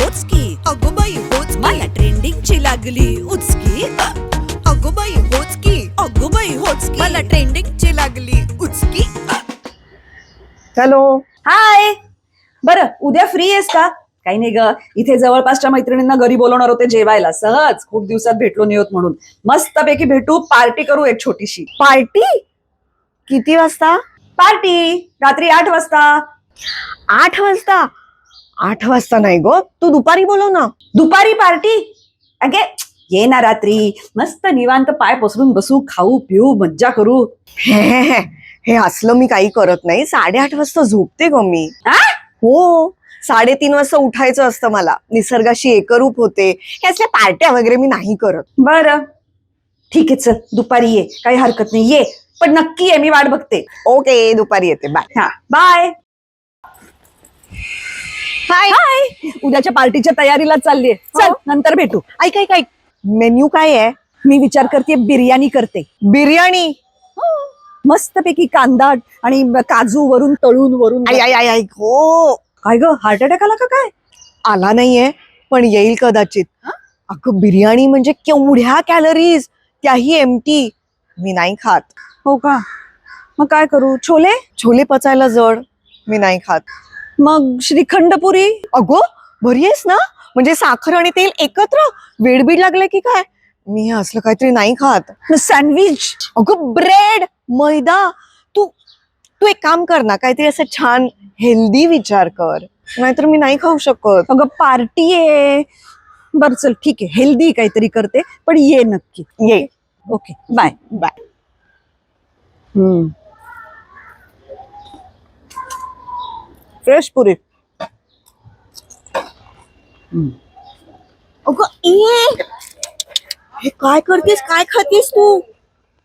होच की अगो बाई होच. मला ट्रेंडिंगची लागली. उचकी. अगो बाई होच की अगो बाई होच की. मला ट्रेंडिंगची लागली. उचकी. हॅलो. हाय. बरं उद्या फ्री आहेस का? काही नाही ग. इथे जवळपासच्या मैत्रिणींना घरी बोलवणार होते जेवायला. सहज. खूप दिवसात भेटलो नाही होत म्हणून. मस्तपैकी भेटू. पार्टी करू एक छोटीशी. पार्टी? किती वाजता? पार्टी. रात्री आठ वाजता. आठ वाजता? आठ वाजता नाही गो. तू दुपारी बोलव ना. दुपारी पार्टी. अगे ये ना रात्री. मस्त निवांत पाय पसरून बसू खाऊ पिऊ मज्जा करू. हे, हे, हे. हे असलं मी काही करत नाही. साडेआठ वाजता झोपते ग मी. आ? हो. साडेतीन वाजता उठायचं असतं मला. निसर्गाशी एकरूप होते. हे असल्या पार्ट्या वगैरे मी नाही करत. बरं. ठीक आहे चल. दुपारी ये. काही हरकत नाही. ये. पण नक्की ये. मी वाट बघते. ओके दुपारी येते. बाय. हा. बाय. हाय हाय उद्याच्या पार्टीच्या तयारीला चाललीये. चल हो. नंतर भेटू. ऐक ऐक ऐक. मेन्यू काय आहे? मी विचार करते बिर्याणी करते. बिर्याणी? मस्तपैकी कांदा आणि काजू वरून तळून वरून आई आई आई ऐक हो. काय ग हार्ट अटॅक आला का काय? आला नाहीये पण येईल कदाचित. अगं बिर्याणी म्हणजे केवढ्या कॅलरीज त्याही एमटी मी नाही खात. हो का? मग काय करू? छोले? छोले पचायला जड. मी नाही खात. मग श्रीखंड पुरी अगो बरी आहेस ना? म्हणजे साखर आणि तेल एकत्र? वेडबीड लागले की काय? मी असलं काहीतरी नाही खात. सँडविच अगं ब्रेड मैदा. तू तू एक काम कर ना काहीतरी असं छान हेल्दी विचार कर. नाहीतर मी नाही खाऊ शकत. अगं पार्टी आहे. बर चल ठीक आहे. हेल्दी काहीतरी करते पण ये नक्की. ये. Okay bye bye fresh puri. अगं ए हे काय करतेस? काय खातेस तू?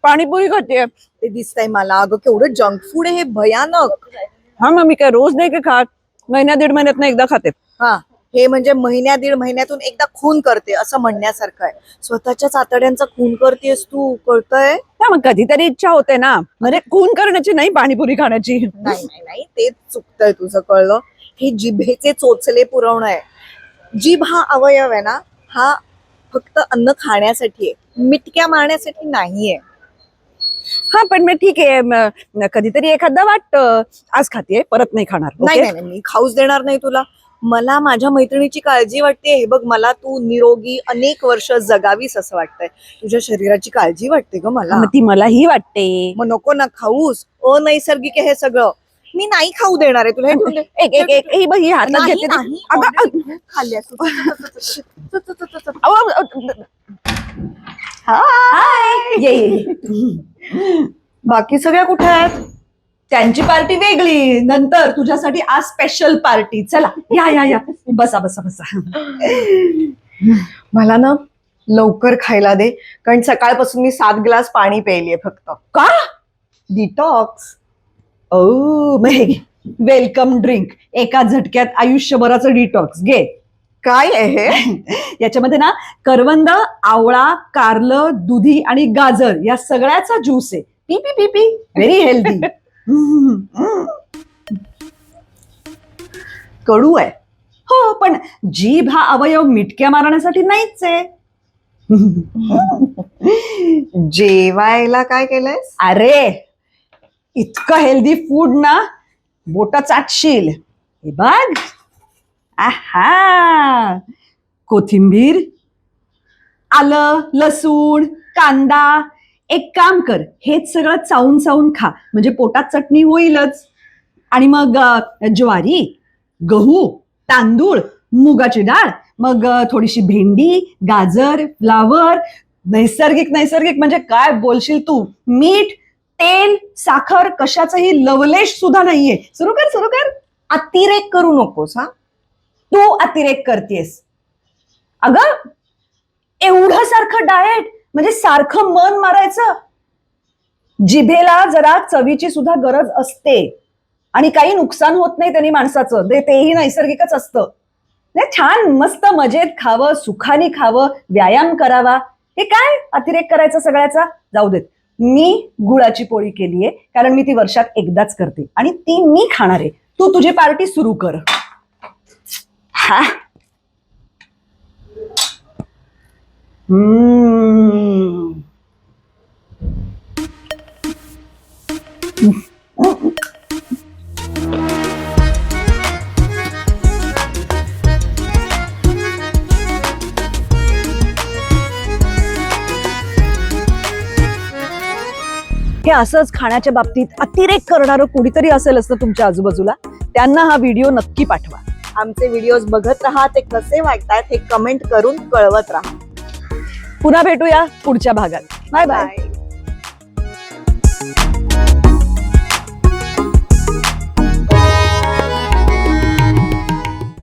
पाणीपुरी खाते. ते दिसतंय मला. अगं केवढं जंक फूड आहे हे भयानक. हा मग मी काय रोज नाही का खात? महिन्या दीड महिन्यात एकदा खाते. हा. हे म्हणजे महिन्या दीड महिन्यातून एकदा खून करते असं म्हणण्यासारखं आहे. स्वतःच्याच आतड्यांचा खून करतेस तू कळतंय? हा मग कधीतरी इच्छा होते ना. म्हणजे खून करण्याची नाही पाणीपुरी खाण्याची. नाही नाही नाही. तेच चुकतंय तुझं कळलं. हे जिभेचे चोचले पुरवणं आहे. जीभ हा अवयव आहे ना हा फक्त अन्न खाण्यासाठी आहे. मिटक्या मारण्यासाठी नाहीये. हा पण मग ठीक आहे. म- कधीतरी एखादा वाटतं. आज खाते परत नाही खाणार. नाही? नाही नाही, मी खाऊच देणार नाही तुला. मला माझ्या मैत्रिणीची काळजी वाटते. हे बघ मला तू निरोगी अनेक वर्ष जगावीस असं वाटतंय. तुझ्या शरीराची काळजी वाटते ग मला. मग ती मलाही वाटते. मग नको ना खाऊस. अनैसर्गिक आहे हे सगळं. मी नाही खाऊ देणार आहे तुला. हे ठेवून दे. एक एक एक. ही बघ ही हातात नाही, घेते ती. नाही, अगं, already अगं, खाल्ली असं. अहो, अहो, हाय ये ये, ये बाकी सगळ्या कुठे आहेत? त्यांची पार्टी वेगळी नंतर तुझ्यासाठी आज स्पेशल पार्टी चला या या या. बसा बसा बसा. मला ना लवकर खायला दे कारण सकाळपासून मी सात ग्लास पाणी प्यायलीये फक्त. का? डिटॉक्स ओ वेलकम ड्रिंक एका झटक्यात आयुष्यभराचं डिटॉक्स घे. काय आहे हे? याच्यामध्ये ना करवंद आवळा कारलं दुधी आणि गाजर या सगळ्याचा ज्यूस आहे. पी पी पी पी. व्हेरी हेल्दी कडू आहे. हो पण जीभ हा अवयव मिटक्या मारण्यासाठी नाहीच आहे. जेवायला काय केलंय अरे इतकं हेल्दी फूड ना बोट चाटशील. हे बघ. आहा. कोथिंबीर आलं लसूण कांदा एक काम कर हेच सगळं चावून चावून खा. म्हणजे पोटात चटणी होईलच. आणि मग ज्वारी गहू तांदूळ मुगाची डाळ मग थोडीशी भेंडी गाजर फ्लावर नैसर्गिक नैसर्गिक म्हणजे काय बोलशील तू? मीठ तेल साखर कशाचंही लवलेश सुद्धा नाहीये. सुरू कर सुरू कर. अतिरेक करू नकोस हा. तू अतिरेक करतेस. अगं एवढं सारखं डाएट म्हणजे सारखं मन मारायचं. जिभेला जरा चवीची सुद्धा गरज असते. आणि काही नुकसान होत नाही त्यांनी माणसाचं. ते तेही नैसर्गिकच असतं. नाही छान मस्त मजेत खावं सुखाने खावं व्यायाम करावा. हे काय अतिरेक करायचा सगळ्याचा? जाऊ देत. मी गुळाची पोळी केलीये कारण मी ती वर्षात एकदाच करते. आणि ती मी खाणार. आहे तू तुझी पार्टी सुरू कर. हा. हे असंच खाण्याच्या बाबतीत अतिरेक करणारं कुणीतरी असेल असतं तुमच्या आजूबाजूला त्यांना हा व्हिडिओ नक्की पाठवा. आमचे व्हिडिओज बघत राहा ते कसे वाटतात हे कमेंट करून कळवत राहा. पुन्हा भेटूया पुढच्या भागात. Bye bye. बाय.